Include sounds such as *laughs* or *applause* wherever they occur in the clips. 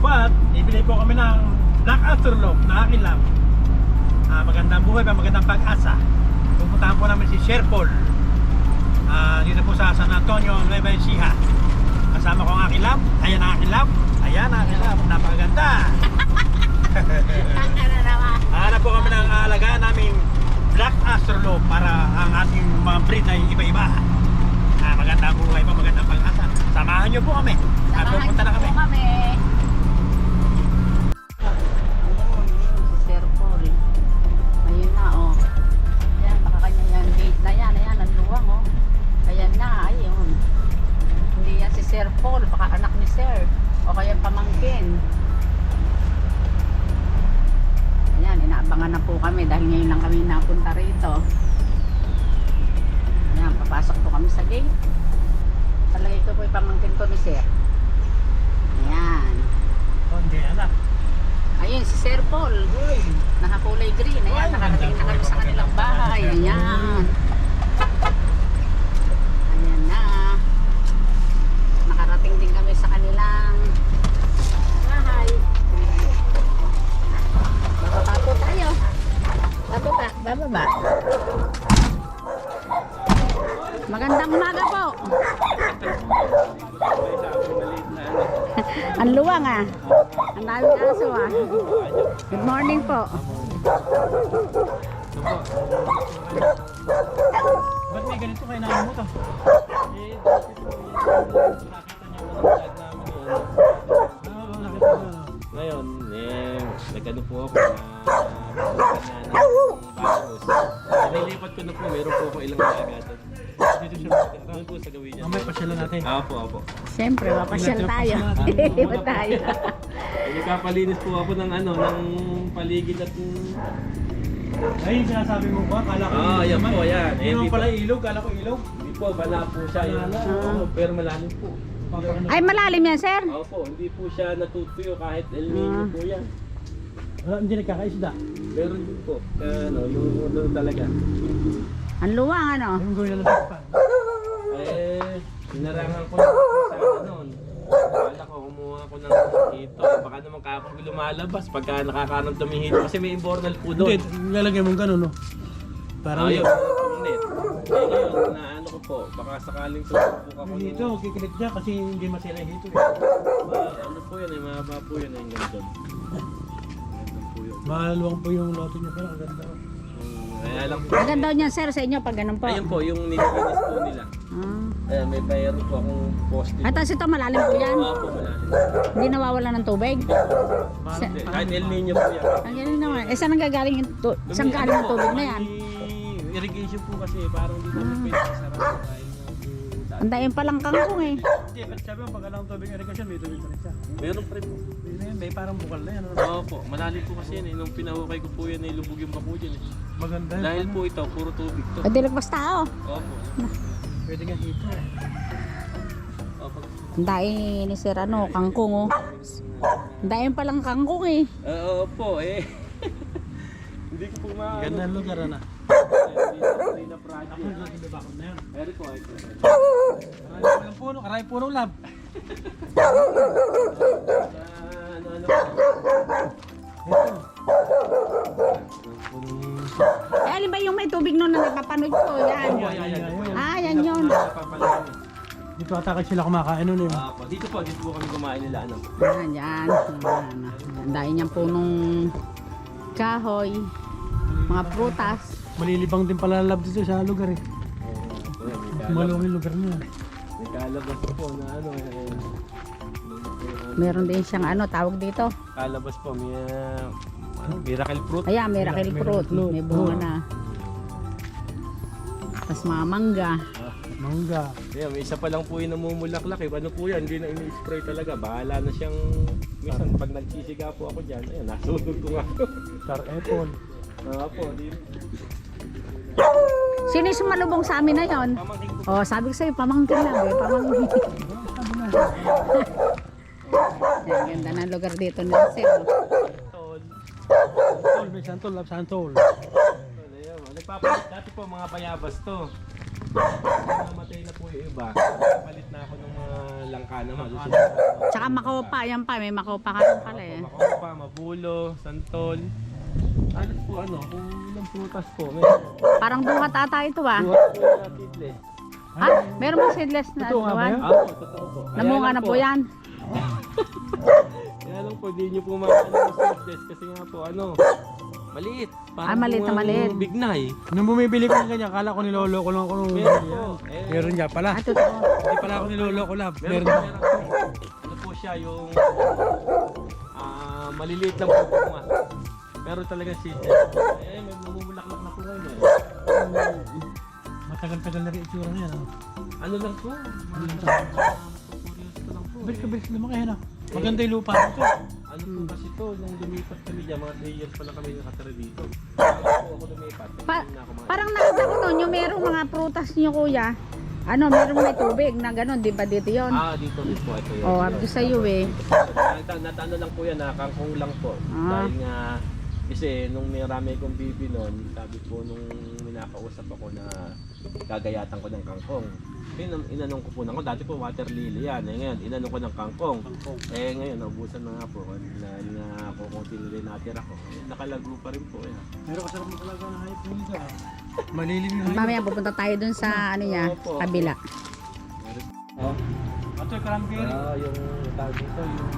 Po at ibili po kami ng Black Astronaut na akin lang. Ah, magandang buhay pa, magandang pag-asa. Pupuntahan po namin si Sherpol. Ah, dito po sa San Antonio, Nueva Ecija. Kasama ko ang aking lab. Ayan ang aking lab. Ayan ang aking lab. Napakaganda. Hanap po kami ng alagaan naming Black Astronaut para ang ating mga breed ay iba-iba. Ah, magandang buhay pa, magandang pag-asa. Samahan niyo po kami. At pupunta na kami. Ayan, ang luwang, oh. Ayan na, ayun. Hindi yan si Sir Paul. Baka anak ni Sir. O kaya pamangkin. Ayan, inaabangan na po kami dahil ngayon lang kami napunta rito. Ayan, papasok po kami sa gate. Palagay ko po yung pamangkin ko ni Sir. Ayan. Oh, hindi, anak. Ayun, si Sir Paul. Nakakulay green. Ayan, nakarating na kami sa kanilang bahay. Ayan. Ayan na. Nakarating din kami sa kanilang bahay. Bababa po tayo. Bababa, bababa. Magandang umaga po. *laughs* Ang luwang ah. Ang daming aso ah. Good morning po. Ba't may ganito kayo nakalimutan? Eh, namin yun. Ngayon, eh, nag-ano po ako na na Nilipat ko na po, meron po ako ilang agatan. Dito siya. Doon po sa gawin niya. Mamaya pasyalan natin. Apo, apo. Siyempre, mapasyal tayo. Iba tayo. Nagkapalinis po ako ng ano, ng paligid at Ay, yung sinasabi mo ba? Kala ko Ah, ilog yan po, yan. Eh, Yun di pala ilog, kala ko ilog. hindi po, bala po siya. Yun. Pero malalim po. Ay, malalim yan, sir. Opo, hindi po siya natutuyo kahit El Nino Ah. po yan. Wala, hindi nagkakaisda. Meron din po. Ano, yung ano talaga. Ang luwang, ano? Yung gawin na lang. Eh, hinarangan ko po sa ano. Akala ko, kumuha ako ng hito. Baka naman kapag lumalabas pagka nakakaramdam yung hito. Kasi may imbornal po Hindi, doon. lalagay mong gano'n, no? Parang Ayun, yung net. Eh ngayon, na ko po, baka sakaling tumubok ako ng... Dito, kikilit niya kasi hindi masira yung hito. Eh. Ma- ano po yun, eh, mahaba po yun, eh, yun. Maluwang po yung loto niya, pero ang ganda. Mm, Kaya lang po. Maganda daw niyan, sir, sa inyo pag ganun po. Ayun po, yung nilinis po nila. Ah. Ayan, may bayaro po akong poste. At tapos ito, malalim po yan. Po, malalim. Hindi nawawala ng tubig. Sa, Kahit El Nino po yan. ang ganun naman. Eh, saan ang gagaling yung tu- saan Dumi- galing ano yung po, tubig na yan? Irrigation po kasi parang hindi namin pwede sarado dahil. Ang dayon palang kangkong eh. Hindi, ba't sabi mo, pag alam tubig irrigation, may tubig pa rin siya. Meron pa rin po. Na may parang bukal na yan. ano? Oo po, malalim po kasi yan eh. Nung pinahukay ko po yan, eh, lubog yung bako dyan eh. Maganda yan. Dahil po ito, puro tubig to. Pwede lagpas tao. Opo. Pwede nga hito. Opo. Ang dayon ni sir ano, kangkong oh. Ang dayon palang kangkong eh. Oo po eh. *laughs* Hindi ko po ma... Ganda ang lugar, ano? Na project. Ako, hindi ba ako na yan? Meron po ay Aray po ng puno, aray puno lab. ano ano Eh, alin ba yung may tubig nun na napapanood ko? Yan. Ah, yan yun. Dito ata kasi sila kumakain nun eh. Ah, po. Dito po, dito po kami kumain nila ano. Yan, yan. yan. Ang dayon niyang punong kahoy. Mga prutas. Malilibang din pala lab dito sa lugar eh. Maluwang yung lugar niya. May kalabas po na ano eh. Meron din siyang ano, tawag dito. Kalabas po, may uh, ano, miracle fruit. Ayan, miracle fruit. May bunga na. Tapos mga mangga. Mangga. Ayan, may isa pa lang po yung namumulaklak eh. Ano po yan, hindi na ini-spray talaga. Bahala na siyang, minsan pag nagsisiga po ako dyan, ayan, nasunog ko nga. Star apple. Oo po, di. Sino yung sumalubong sa amin na yon? Oh, sabi ko sa'yo, pamangkin lang eh. Pamangkin. *laughs* Yan, ganda ng lugar dito na sir. Santol. Santol, may santol, lab santol. Nagpapalit dati po mga bayabas to. Namatay na po yung iba. Palit na ako ng mga langka naman. Tsaka makopa, yan pa, may makopa ka rin pala eh. Makopa, mabulo, santol. Ano po ano, kung ilang prutas po. May Parang duhat ata ito ah. buhat po na seedless. Ha? Meron ba seedless na Ito nga ba duwan? yun? Ah, totoo po. Kaya Namunga lang na po yan. Kaya lang po, di nyo po makakala ng seedless kasi nga po ano, maliit. Ah, maliit na bungang maliit. Bignay. Nung bumibili ko ng ganyan, kala ko niloloko lang ako nung... Meron po. Eh, Meron niya pala. Ah, totoo. Hindi pala ako niloloko lang. Meron, Meron. meron, po. Ano po siya, yung ah maliliit lang po bunga. Pero talagang seedless. Eh, may namumulaklak na po ngayon eh. Matagal-tagal na rin itsura niya. No? Ano lang po? Ko lang po. Bilis ka, eh. bilis lumaki ah. Maganda yung lupa dito. Ano po kasi to, nung lumipat kami dyan, mga 3 years pa lang kami nakatira dito. Po ako lumipat, Pa- hindi na ako mga... Parang nakita ko nun, yung merong mga prutas niyo kuya. Ano, merong may tubig na gano'n, di ba dito yon? Ah, dito rin po. Ito yun. Oh, abdo sa iyo eh. Nata, natano lang po yan, nakangkong lang po. Ah. Dahil nga, kasi nung may rami kong bibi noon, sabi po nung minakausap ako na gagayatan ko ng kangkong. Inam, inanong ko po na ako, dati po water lily yan. Eh ngayon, inanong ko ng kangkong. Eh ngayon, naubusan na nga po. Dahil nga ako kung tinili natin ako. Eh, nakalago pa rin po yan. Pero kasarap mo talaga ng hayop dito. ah. Malilim yung hayop. Mamaya pupunta tayo dun sa ano niya, Opo. kabila. Oh, Ito yung cranberry. ah, yung tawag dito, yung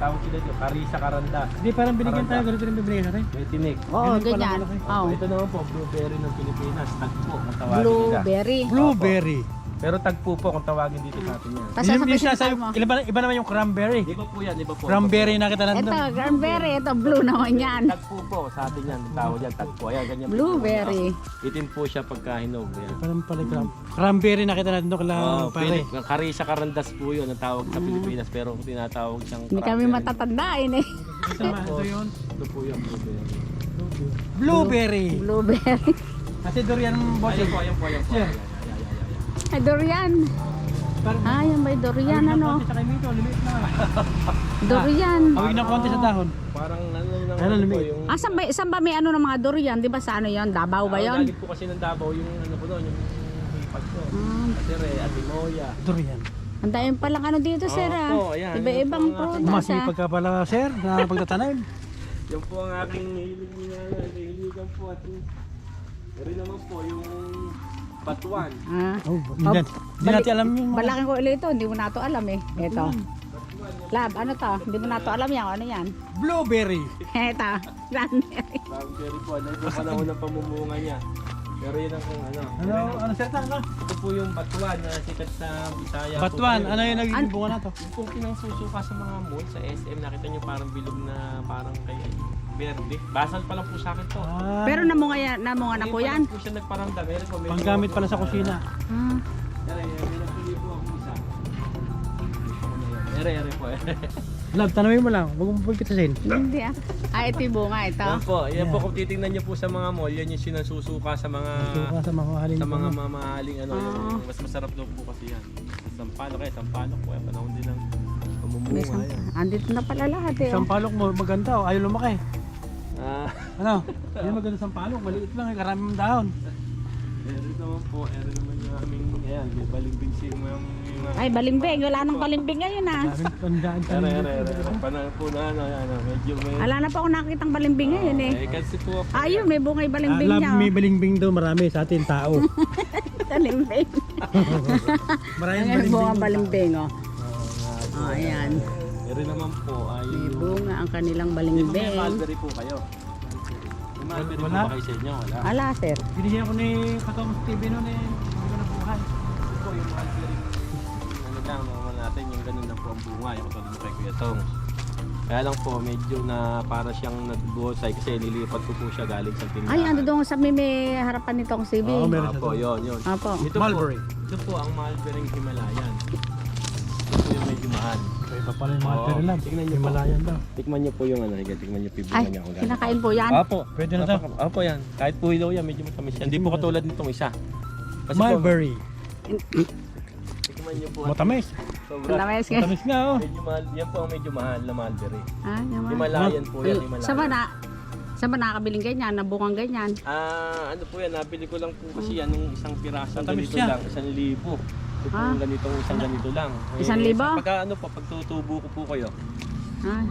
tawag sila dito, Karisa Karanda. Hindi, parang binigyan tayo. Ganito rin bibigyan natin. May tinik. Oo, Ganun pala ganyan. malaki. Oh. Ito naman po, blueberry ng Pilipinas. Tagpo, kung tawagin nila. Blueberry. Blueberry. Pero tagpo po kung tawagin dito sa atin yan. Tapos Yung isa sa sa mo. iba, iba naman yung cranberry. Iba po yan, iba po. Cranberry na kita Ito, nandun. cranberry. Ito, blue naman yan. Tagpo po sa atin yan. Tawag yan, tagpo. Ayan, ganyan po. Blueberry. Itim po siya pagka hinog. Yan. Parang pala cran- cranberry na kita nandun kala Oh, pare. Pilip, karisa karandas po yun ang tawag sa Pilipinas pero tinatawag siyang Hindi kami cranberry. matatandaan eh. Ito, yun. Ito po yung blueberry. Blueberry. Blueberry. Kasi durian boss. Ayan po, ayan po, ayan po. Yeah. Ayan, Ay, durian. Ah, yan ba yung durian ano? *laughs* Durian. Awig na konti sa dahon. Parang ano nang Ano, ano po lumit? yung... Ah, saan ba, saan ba may ano ng mga durian? Di ba sa ano yon? Davao ba Ah, yon? Galing po kasi ng Davao yung ano po doon, yung hipag ko. Ah, Atire, atimoya. Durian. ang dami palang ano dito, sir ah. Opo, ayan. Iba-ibang Yung po ang prutas ah. Masipag ka pala sir na pagtatanim. Yan po ang aking hilig niya, hiligan po at rin naman po yung batuan. Ah. Oh, hindi, hindi natin alam yung mga... Balakin ko ulit ito, hindi mo na ito alam eh. Ito. Lab, ano to? Hindi mo na ito alam yan. Ano yan? Blueberry. *laughs* Ito. Cranberry. Raspberry po, ano yung panahon ng pamumunga niya. Pero yun ang kung ano. Ano, ano sir ano? Ito po yung batuan na sikat sa Bisaya. po Batuan, ano yung naging bunga na to? Yung pong pinangsusuka sa mga mall sa SM, nakita nyo parang bilog na parang kay Verde. Basal pa lang po sa akin to. Ah, Pero namunga, yan, namunga na po pa yan. lang po siya nagparamdam. Meron po, panggamit pala sa kusina. Ah. Ere, ere, meron po libo ang isa. Ere, ere po. ere. Love, tanamin mo lang. Huwag mo pagkitasin. Hindi ah. Ah, ito yung bunga ito. Yan po, yan po kung titingnan niyo po sa mga mall, yan yung sinasusuka sa mga sa mga halin. sa mga mamahaling ano, Ah. yung mas masarap daw po kasi yan. Sampalok kaya sampalok po, yan panahon din ng May yan. andito na pala lahat eh. Isang palok mo, maganda oh. Ayaw lumaki. Ah, Ano? Yung maganda sa palok, maliit lang. eh, Karaming dahon. ere naman po, ere naman yung aming, ayan, may balimbing si yung mga Ay, balimbing. Wala nang balimbing ngayon ah. Daming pandaan. Ere, ere, panahon po na ano, ano, medyo may... Wala na pa ako nakikitang balimbing ngayon eh. Eh, kasi po ako, Ah, yun, may bungay Ah, balimbing love, niya. may Oh. balingbing daw marami sa atin tao. *laughs* Balimbing. *laughs* Maraming Ayan, balingbing. bunga balimbing oh. Oo nga po. Oh, ayan. Ere naman po ay May bunga ang kanilang po may mulberry po kayo. May mulberry po Wala. ba kayo sa inyo? Wala. Ala, sir. Binigyan ko ni Katong TV noon eh. Hindi ko nabuhay. Ito po yung mulberry. Ano lang, naman natin yung ganun na po ang bunga. Yung katulad mo kay Kuya Tong. Kaya lang po, medyo na para siyang nagbuhosay kasi nilipat ko po siya galing sa tindahan. Ay, ando doon sa may, may harapan nitong CB. Oo, meron. Opo, yun, yun. Opo. Ito Mulberry. Po, ito po ang Mulberry Himalayan. Ito po yung medyo mahal. Iba pala yung mga Oo. love. Tingnan niyo po. Himalayan daw. Tikman niyo po yung ano, higa, tikman niyo po yung Ay, bunga niya kung gaano. kinakain po yan. Apo. Pwede na to. Napaka- Apo yan. Kahit po ilaw yan, medyo matamis yan. Hindi po katulad nitong isa. Kasi po, Mulberry. tikman niyo po. Matamis. Sobra. Namayas ka. Matamis nga oh. Medyo mahal. Yan po ang medyo mahal na mulberry. Ah, naman. Himalayan po yan, Himalayan. Sa ba na? Sa ba nakakabiling ganyan? Nabungang ganyan? Ah, ano po yan, nabili ko lang po kasi yan nung isang piraso Matamis ganito siya. lang, isang libo. Ito po Ah. ganitong isang ganito lang. Eh, Isang libo? Pagka ano po, pag tutubo ko po kayo, Ah,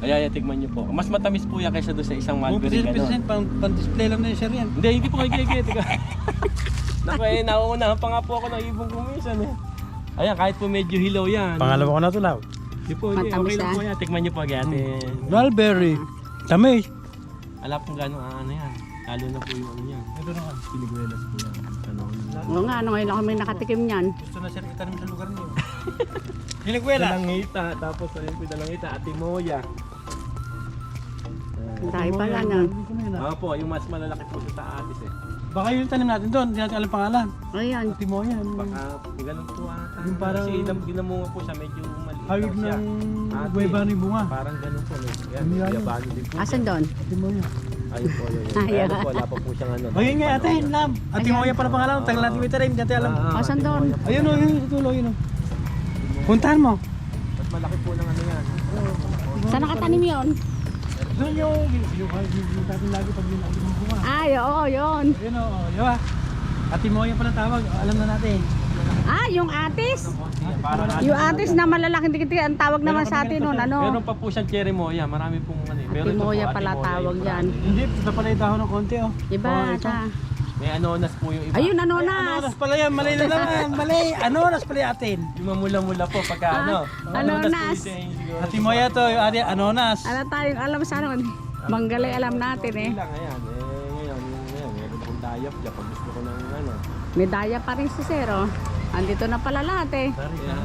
kaya tikman niyo po. Mas matamis po yan kaysa doon sa isang Kung mulberry pisil-pisil, gano'n. pang, pang display lang na yung sir yan. Hindi, hindi po kayo kikit. *laughs* Naku eh, nauunahan pa nga po ako ng ibong kumisan eh. Ayan, kahit po medyo hilaw yan. Pangalawa ko na ito law. Hindi po, hindi. Okay lang ah. po yan. Tikman niyo po agad. Eh, Mulberry. Tamis. alam po gano'ng ano yan. Lalo na po yung ano yan. Ito naman. Piniguelas po yan. Ano, oo nga, ano ngayon lang kami nakatikim niyan. Gusto na sir itanim sa lugar niyo. *laughs* Hinagwela. Dalangita, tapos ayun po dalangita, atimoya. Tayo pala niyan. Oo po, yung mas malalaki po sa atis eh. Baka yung tanim natin doon, hindi natin alam pangalan. Ayan. Timo yan. Baka ganun po ata. Yung parang- Kasi ginam- ginamunga po siya, medyo maliit Hawig ng Ate. guweba ni bunga. Parang ganun po. May, yan, may yan? guyabano din po. Asan doon? Timo Ayun po, yun. yun. Ayaw. Ano po, wala pa po siyang ano. Ayun nga ate, lam. Ate mo yan pala pangalan, tagal natin may tarim, hindi natin alam. Ah, Asan doon? Ayun o, yun, tulo, yun o. Puntahan mo. Mas malaki po ng ano yan. Saan nakatanim yun? Doon yung, yung, yung, yung, yung natin lagi pag yung yung bunga. Ay, oo, yun. Ayun o, yun ba? Ate mo yan pala tawag, alam na natin. Ah, yung atis. Yung atis na malalaking dikit ang tawag naman sa atin nun, ano? Meron pa po siyang cherry moya. Marami pong Meron ito po, Timoya pala moya, tawag yan. Hindi, ito pala yung dahon ng konti o. Iba, Oh, ito. ta. May anonas po yung iba. Ayun, ano Ay, na? Anonas pala yan, mali na naman, mali. Anonas pala yung atin. Yung mamula-mula po pagka Ah, ano. anonas. siguro. Ate mo yan to, yung ate, anonas. Ano tayo, alam sa ano? Manggalay alam natin eh. Lang, ayan. Eh, ngayon, ngayon, meron akong dayap dyan. Pag gusto ko ng ano. May daya pa rin si Sir, oh. Andito na pala lahat eh. Kaya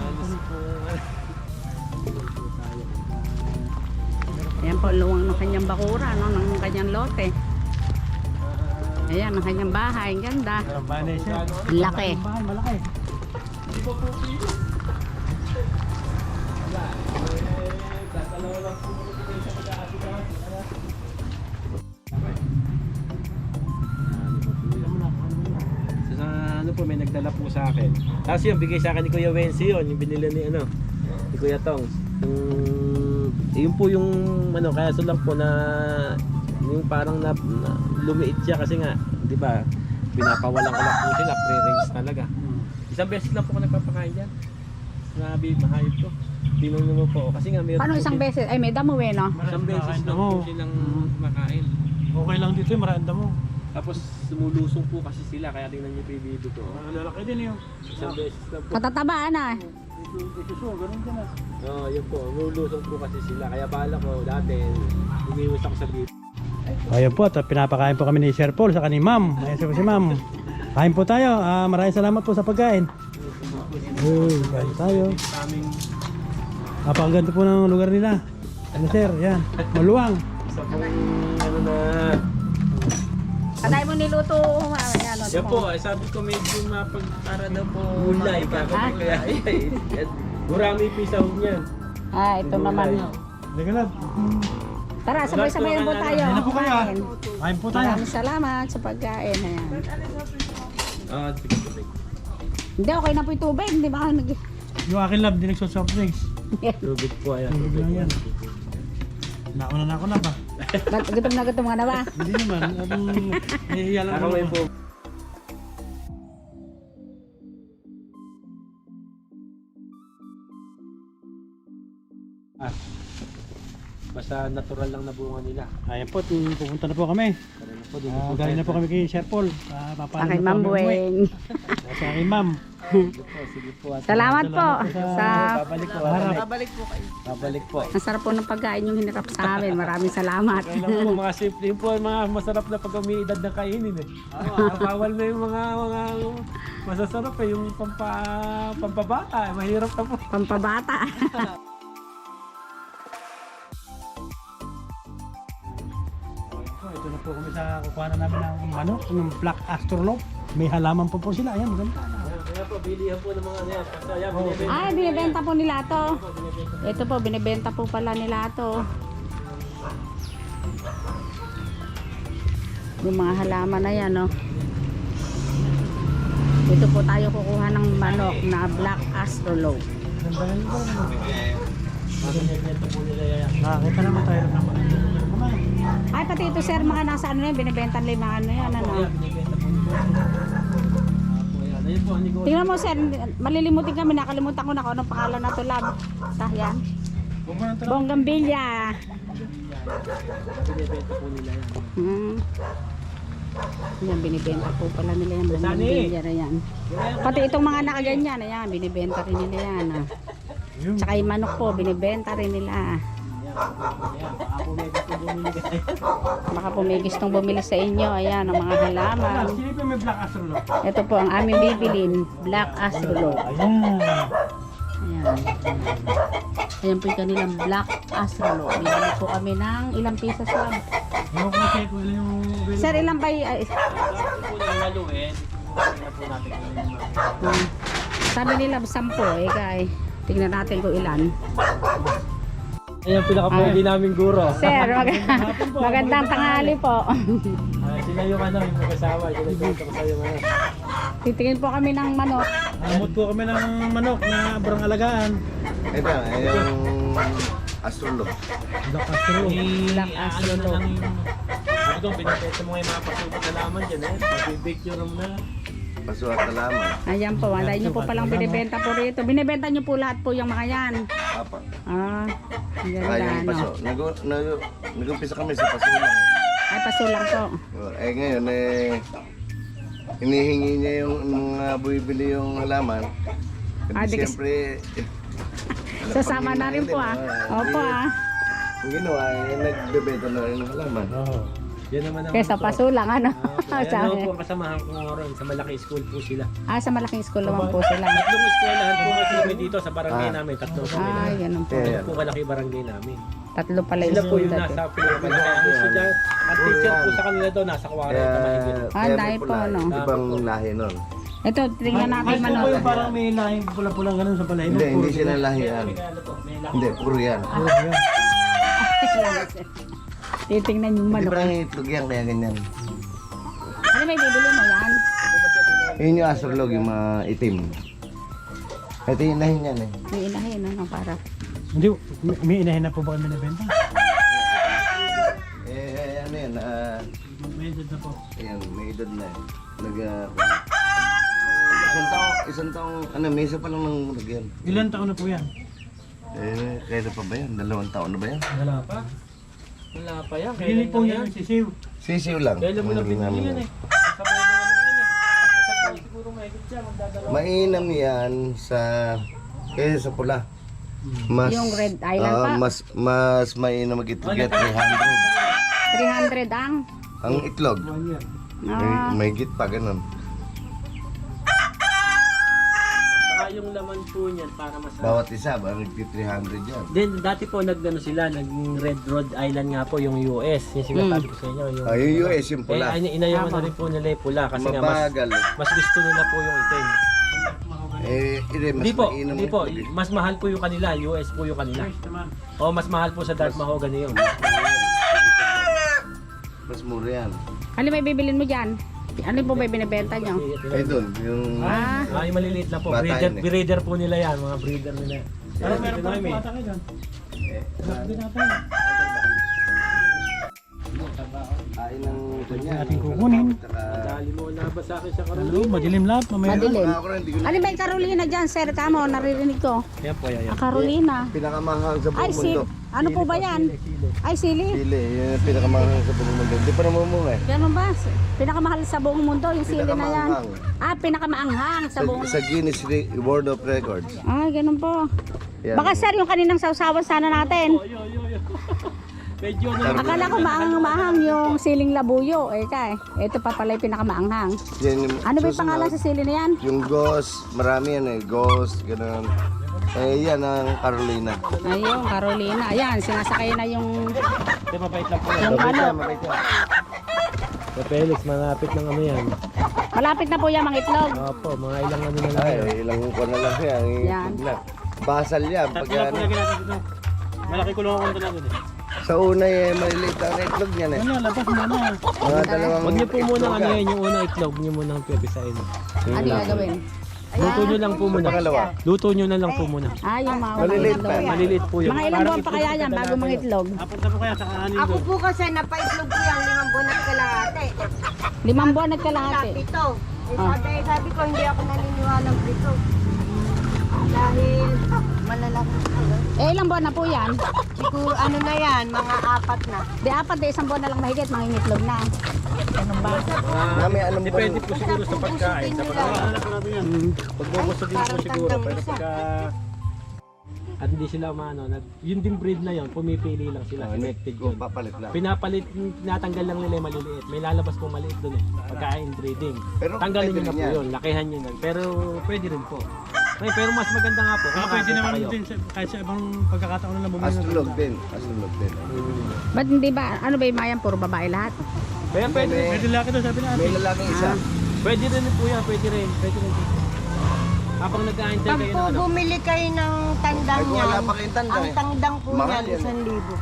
Ayan po, luwang ng kanyang bakura, no? Ng kanyang lote. Ayan, ang kanyang bahay. Ang ganda. Ang laki. Malaki. Ano po, may nagdala po sa akin. Tapos yun, bigay sa akin ni Kuya Wensi yun, yung binili ni ano, ni Kuya Tong. Yung, yun po yung ano, kaya so lang po na yung parang na, na lumiit siya kasi nga, di ba, pinapawalan ko lang po sila, pre-range talaga. Isang beses lang po ako nagpapakain dyan. Nabi, mahayop ko. Tinong naman po. Kasi nga meron Paano po isang beses? Ay, may damo eh, no? Isang beses lang po silang kumakain. Okay lang dito yung maranda mo. Tapos sumulusong po kasi sila, kaya tingnan niyo po yung video ko. Lalaki din yung. Isang beses lang po. Katatabaan ah. Ito so, ganun din ah. Oo, yun po. Sumulusong po kasi sila. Kaya bala ko dati, umiwas ako sa video. Ayun po, at pinapakain po kami ni Sir Paul sa kani Ma'am. Ayun po si Ma'am. Kain po tayo. Ah, maraming salamat po sa pagkain. Uy, kain tayo. Napakaganda po ng lugar nila. Ano sir, yan. Maluwang. isa pong ano na... Katay mo niluto. ah, Ayan, Yan po, eh, sabi ko medyo mapag... Para daw po gulay. Kaya Ha? kaya ay, Gurami yung pisahog niyan. Ah, ito naman. Halika na. Tara, sabay-sabay po tayo. Kain na po ah. Kumain. Kain po tayo. Maraming salamat sa pagkain. Ayan. Ah, sige, sige. Hindi, okay na po yung tubig. Hindi ba nag... Yung akin lab, di nagsosoft drinks. *laughs* Tubig po, ayan. Tubig Tubig lang yan. Nauna na ako na ba? Gutom na gutom ka na ba? Hindi naman. Abang *laughs* nahihiya lang Ako ako. po. Ah, basta natural lang na bunga nila. Ayan po, tum- pupunta na po kami. Kanina po, dito Ah, po galing na po kami kay Sir Paul. Ah, papaalam Kay na po Ma'am kami umuwi. Ah, Sa akin Ma'am. Sige po, sige po. At Salamat po sa... Babalik po, Harap. babalik. Babalik po. Ang sarap po ng pagkain yung hinirap sa amin. Maraming salamat. Okay lang po, mga simple yun po, mga masarap na pag umiidad na kainin eh. Bawal na yung mga mga masasarap eh, yung pampa, pampabata eh, mahirap na po. Pampabata. *laughs* sa kukuha na namin ng manok, ng black astrolop. May halaman po po sila. Ayan, maganda. Kaya po, bilihan po ng mga ano yan. Kasi yan, binibenta. Ay, binibenta po nila to. Ito po, binibenta po pala nila to. Yung mga halaman na yan, no? Dito po tayo kukuha ng manok na black astrolobe. Ganda nila. Nakakita naman tayo ng naman. Ay, pati ito sir, mga nasa ano yan, binibenta nila yung mga ano yan, ano? Ah. Tingnan mo sir, malilimutin kami, nakalimutan ko na kung anong pangalan na to lab. Tahyan. Bonggambilya. Binibenta po nila yan. Hmm. Yan, binibenta po pala nila yan. Bonggambilya na yan. Pati itong mga nakaganyan, ayan, binibenta rin nila yan. Ah. Yun. Tsaka yung manok po, binibenta rin nila. Ayan, Baka po may gustong bumili sa inyo. Ayan, ang mga halaman. Ito po ang aming bibilin, Black Astrolog. Ayan. Ayan. Po yung kanilang Black Astrolog. Bibili po kami ng ilang pieces lang. Ilan yung... Sir, ilang ba ano yung hmm. Sabi nila sampo eh kay. Tingnan natin kung ilan. Ayan, pinaka-pogi namin guro. Sir, mag- *laughs* magandang tanghali po. Ah, sila yung ano, yung mag-asawa. Sila yung yung ano. Titingin po kami ng manok. Amot po kami ng manok na barang alagaan. Ito, yung astrolog. Black astrolog. Black Ano Astrolog. na lang yung... Ano mo nga yung mga pasupot na laman dyan eh. Mabibicture mo na. Pasuhat na lamang. Ayan po, anday nyo po palang binibenta po rito. Binibenta nyo po lahat po yung mga yan. Apa. Ah, ang ganda yung paso. ano. Nag, nag, nag-umpisa kami sa paso lang. Ay, pasulang po. Oh, Eh ngayon, eh, hinihingi niya yung mga buibili yung halaman. Ah, Kasi di kasi- siyempre, *laughs* eh, Sasama na rin po ah. Opo ah. Ang ginawa, eh, nagbebenta na rin ng halaman. Oo. Yan naman ang... Kesa ano. Ah, Ayan *laughs* Sabi. po ang kasamahan ko ngayon. Sa malaki school po sila. Ah, sa malaking school naman po sila. Tatlong eskwelahan po kasi kami dito sa barangay Ah. namin. Tatlong kami na. Ay, ganun po. Yeah. Ito po kalaki barangay namin. Tatlo pala yung Sila po yung dati. nasa pinakamalaki. Ang estudyante, ang teacher po sa kanila doon, nasa 40 Kaya, mahigit. Ah, kaya dahil po, pula. no? Ibang lahi nun. Ito, tingnan natin Ay, manok. po yung parang may lahing pula-pulang ganun sa balay. Hindi, hindi sila lahian. Ano po, may laki. Hindi, puro yan. *laughs* Titingnan yung Hindi manok. parang itlog yan, kaya ganyan. Ano may bibili mo yan? Yun yung astrolog, yung mga itim. Ito yung lahin yan eh. May inahin, ano, para. Hindi, may- may inahin na po ba kami binibenta? Eh, ano yan, ah, May edad na po. ayan, may edad na eh. Nag, ah, isang taong, isang taong, ano, may isa pa lang nang nagyan. Ilan taon na po yan? Eh, kailan pa ba yan? Dalawang taon na ba yan? Wala pa. Wala pa yan. Kailan po lang yan si Siw. Sisiw lang. Kailan mo na Ang binili yan eh. Kasabay na ano yan eh. Kasabay siguro mahigit siya. Magdadalawa. Mainam yan sa, kaya sa pula. Mas, Yung Red Island ah, pa? mas, mas mainam mag-itlog yan, 300. 300 ang. Ang itlog. Ah, may, may git pa, ganun. Yung laman po niyan para mas... Bawat isa, ba, nagti-300 yan. Then dati po nagano sila, nag Red Road Island nga po yung US. Yung sinasabi ko sa inyo. Yung, Ah, yung US, yung eh, pula. ay, inayaman na rin po nila yung pula kasi nga mas, Mabagal. eh. mas gusto nila po yung itim. Eh, hindi, mas Hindi po, mainam hindi po. eh. Mas mahal po yung kanila, US po yung kanila. O mas mahal po sa dark mahogany yun. Mas mura yan. ano may bibilin mo dyan? Ano po ba binibenta nyo? Eh, doon, yung... Ah, Ah, yung maliliit na po. Bata Breeder, yun eh. breeder po nila yan, mga breeder nila. Pero meron pa rin po ata kayo dyan. Eh, Wala din natin. kain ng kanya. Natin kukunin. Dali mo nabas sa akin sa karoon. Hello, madilim lahat. Mamaya. madilim. Ano may Carolina dyan, sir? Kamo, naririnig ko. Yan po, yan. Ah, Carolina. Pinakamahal sa Ay, buong si... mundo. Ano po ba yan? Ay, sili. Sili, yun yung pinakamahal sa buong mundo. Hindi pa namumunga eh. Ganun ba? Pinakamahal sa buong mundo, yung sili na yan. Pinakamaanghang. Ah, pinakamaanghang sa Sa, buong... sa Guinness Re- World of Records. Ay, ganun po. Yan. Baka sir, yung kaninang sausawan sana natin. Yo, yo, yo. *laughs* Medyo na Akala ko maanghang-maanghang yung siling labuyo. Eh, kay. Ito pa pala yung pinakamaanghang. Yan yung Ano ba yung susunod. pangalan sa sili na yan? Yung ghost, marami yan eh. Ghost, ganun. Eh, yan ang Carolina. Ayun, Carolina. Ayan, sinasakay na yung... Di mabait lang po. Yung Mabait ano. yan, mabait yan. Sa Felix, malapit ng ano yan. Malapit na po yung mga itlog. Opo, mga ilang ano na lang Ay, yan. ilang ko na lang yan. Yan. Na. Basal yan. Pag Tatlo na po ano, lagyan natin dito. Malaki kulong ako na dito. sa una eh, maliliit ang itlog niyan eh. Ano, labas muna. Mga dalawang Huwag niyo po muna ano yan. yan, yung unang itlog, huwag niyo muna ang pipisain. Ano yung gagawin? Luto niyo lang po muna. Pangalawa. Luto niyo na lang po muna. Ah, yung mga Maliliit pa. Maliliit po yun. Mga ilang buwan pa kaya yan bago mga itlog? Apat na po kaya sa kaanin Ako po kasi napaitlog ko yung limang buwan at kalahati. Limang buwan at kalahati. Pito. Eh, Ah. sabi, sabi ko, hindi ako naniniwala dito. Dahil malalaki sila. Eh, ilang buwan na po yan? Siguro ano na yan, mga apat na. Di apat, di isang buwan na lang mahigit, mangingitlog na. Ganun ba? Mami, alam ba Depende po siguro sa pagkain. Sa pagkain. Mm. Pag gusto din po siguro, pero pagka at hindi sila umano, nag, yun din breed na yun, pumipili lang sila, Ah, selected Go, yun. papalit lang. Pinapalit, tinatanggal lang nila yung maliliit. May lalabas po maliit doon eh. Pagka inbreeding. Pero Tanggalin nyo na po yun, lakihan nyo na. Pero pwede rin po. Ay, pero mas maganda nga po. Ah, pwede naman kayo. din sa, kahit sa ibang pagkakataon na bumili Astrolog din. Astrolog din. Mm. Ba't hindi ba, ano ba yung mayan, puro babae lahat? Kaya pwede, May- Pwede laki doon sabi natin. May lalaking isa. pwede rin po yan, pwede rin. Pwede rin. Habang nag-aantay Pag kayo po ng ano. bumili kayo ng tandang Ay, kung wala yan, pa kayong tanda ang eh. tandang po Mahal yan, yan eh. isang libo.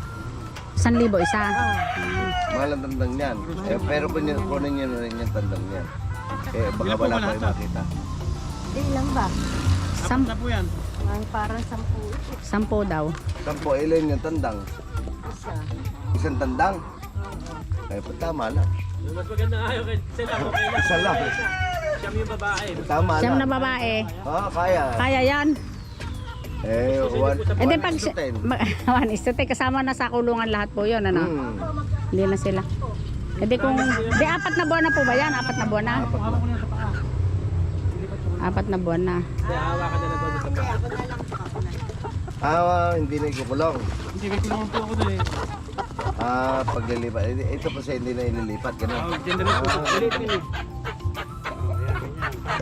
San libo isa? Mahal ang tandang niyan. Eh, pero kung kunin niyo na rin yung tandang niyan. Eh, baka Ilan po wala ba pa lahat, kayo ah? makita. Hindi lang ba? Sam, Na po yan. Ang parang sampu. sampo daw. Sampo, ilan yung tandang? Isa. Isang tandang? Eh, pa- tama na. Mas maganda nga yung sila ko kayo. Isa lang. Siyam yung babae. Tama Siyam na na. babae. Ah, kaya. Kaya yan. Eh, one, E di one pag, is to ten. *laughs* one is to ten, kasama na sa kulungan lahat po yun, ano? Hmm. Hindi na sila. E di kung, di apat na buwan na po ba yan? Apat na buwan na? Na. Apat na buwan na. Kaya hawakan na lang doon sa paa. Ah, hindi na ikukulong. Hindi ko tulungan po ako doon eh. Ah, paglilipat. Ito pa siya hindi na ililipat. Ganun. Tawag generate po. Ulit yun eh. Oh.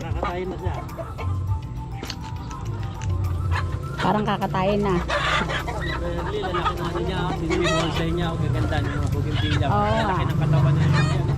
Nakakatayin na siya. Parang kakatayin na. Lalaki na niya, sinimimol sa niya, o gaganda niya, mga bugimbilya. Oo nga. Lalaki ng katawan niya.